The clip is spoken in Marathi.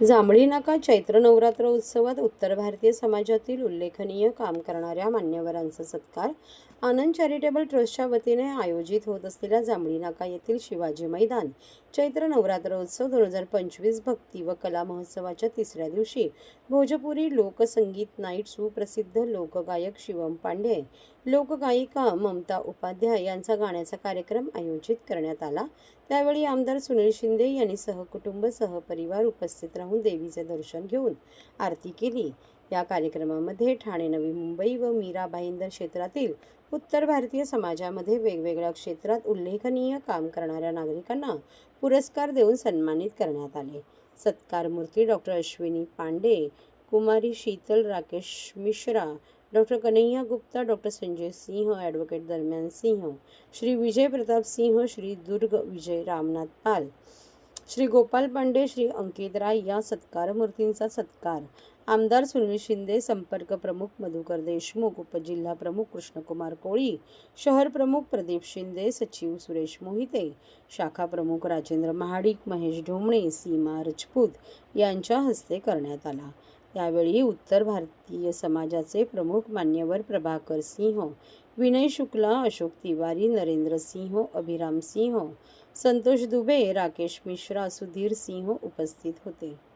जांभळी नाका चैत्र नवरात्र उत्सवात उत्तर भारतीय समाजातील उल्लेखनीय काम करणाऱ्या मान्यवरांचा सत्कार आनंद चॅरिटेबल ट्रस्टच्या वतीने आयोजित होत असलेल्या जांभळी नाका येथील शिवाजी मैदान चैत्र नवरात्र उत्सव दोन हजार पंचवीस भक्ती व कला महोत्सवाच्या तिसऱ्या दिवशी भोजपुरी लोकसंगीत नाईट सुप्रसिद्ध लोकगायक शिवम पांडे लोकगायिका ममता उपाध्याय यांचा गाण्याचा कार्यक्रम आयोजित करण्यात आला. त्यावेळी आमदार सुनील शिंदे यांनी सहकुटुंब सहपरिवार उपस्थित राहून देवीचे दर्शन घेऊन आरती केली. या कार्यक्रमामध्ये ठाणे नवी मुंबई व मीरा भाईंदर क्षेत्रातील उत्तर भारतीय समाजामध्ये वेगवेगळ्या क्षेत्रात उल्लेखनीय काम करणाऱ्या नागरिकांना पुरस्कार देऊन सन्मानित करण्यात आले. सत्कारमूर्ती डॉक्टर अश्विनी पांडे कुमारी Sheetal Rakesh Mishra doctor Kanhaiya Gupta doctor Sanjay Singh advocate दरम्यान सिंह श्री विजय प्रताप सिंह श्री दुर्ग विजय रामनाथ पाल श्री गोपाल पांडे श्री अंकित राय या सत्कार मूर्तींचा सत्कार. आमदार सुनील शिंदे संपर्क प्रमुख मधुकर देशमुख उपजिल्हा प्रमुख कृष्णकुमार कोळी शहर प्रमुख प्रदीप शिंदे सचिव सुरेश मोहिते शाखा प्रमुख राजेंद्र महाडिक महेश ढोमणे सीमा राजपूत यांच्या हस्ते करण्यात आला. त्यावेळी उत्तर भारतीय समाजाचे प्रमुख मान्यवर प्रभाकर सिंह विनय शुक्ला अशोक तिवारी नरेंद्र सिंह अभिराम सिंह संतोष दुबे राकेश मिश्रा सुधीर सिंह उपस्थित होते.